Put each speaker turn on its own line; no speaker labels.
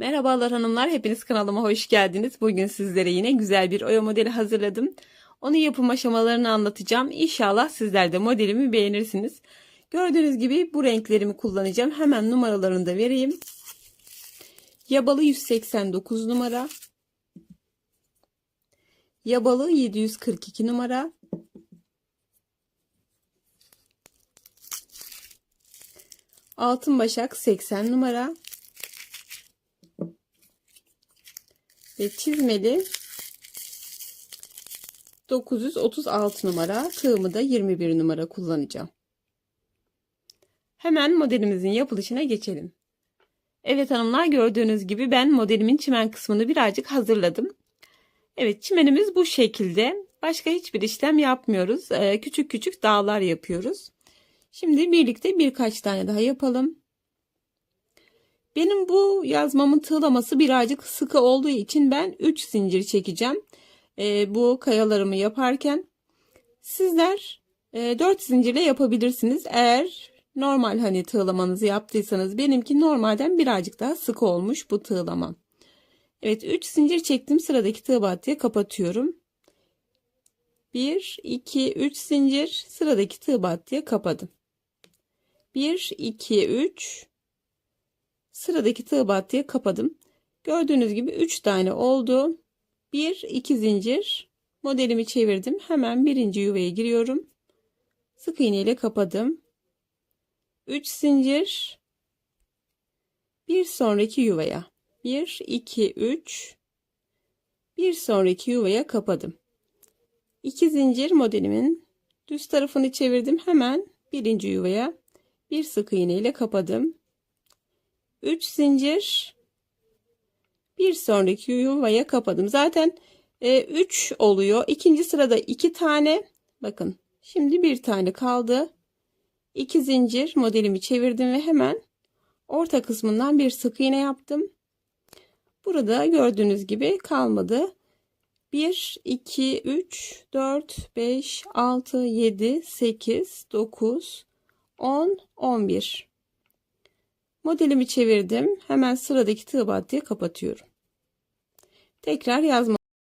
Merhabalar hanımlar, hepiniz kanalıma hoş geldiniz. Bugün sizlere yine güzel bir oya modeli hazırladım. Onun yapım aşamalarını anlatacağım. İnşallah sizler de modelimi beğenirsiniz. Gördüğünüz gibi bu renklerimi kullanacağım. Hemen numaralarını da vereyim. Yabalı 189 numara. Yabalı 742 numara. Altın başak 80 numara. Ve çizmeli 936 numara tığımı da 21 numara kullanacağım. Hemen modelimizin yapılışına geçelim. Evet hanımlar gördüğünüz gibi ben modelimin çimen kısmını birazcık hazırladım. Evet çimenimiz bu şekilde. Başka hiçbir işlem yapmıyoruz. Ee, küçük küçük dağlar yapıyoruz. Şimdi birlikte birkaç tane daha yapalım. Benim bu yazmamın tığlaması birazcık sıkı olduğu için ben 3 zincir çekeceğim. E, bu kayalarımı yaparken sizler e, 4 zincirle yapabilirsiniz. Eğer normal hani tığlamanızı yaptıysanız benimki normalden birazcık daha sıkı olmuş bu tığlamam. Evet 3 zincir çektim sıradaki tığ battıya kapatıyorum. 1 2 3 zincir sıradaki tığ battıya kapadım. 1 2 3 sıradaki tığ battıya kapadım. Gördüğünüz gibi 3 tane oldu. 1 2 zincir modelimi çevirdim. Hemen birinci yuvaya giriyorum. Sık iğne ile kapadım. 3 zincir bir sonraki yuvaya 1 2 3 bir sonraki yuvaya kapadım. 2 zincir modelimin düz tarafını çevirdim. Hemen birinci yuvaya bir sık iğne ile kapadım. 3 zincir bir sonraki yuvaya kapadım. Zaten 3 e, oluyor. İkinci sırada 2 tane. Bakın şimdi bir tane kaldı. 2 zincir modelimi çevirdim ve hemen orta kısmından bir sık iğne yaptım. Burada gördüğünüz gibi kalmadı. 1, 2, 3, 4, 5, 6, 7, 8, 9, 10, 11. Modelimi çevirdim. Hemen sıradaki tığ battıya kapatıyorum. Tekrar yazma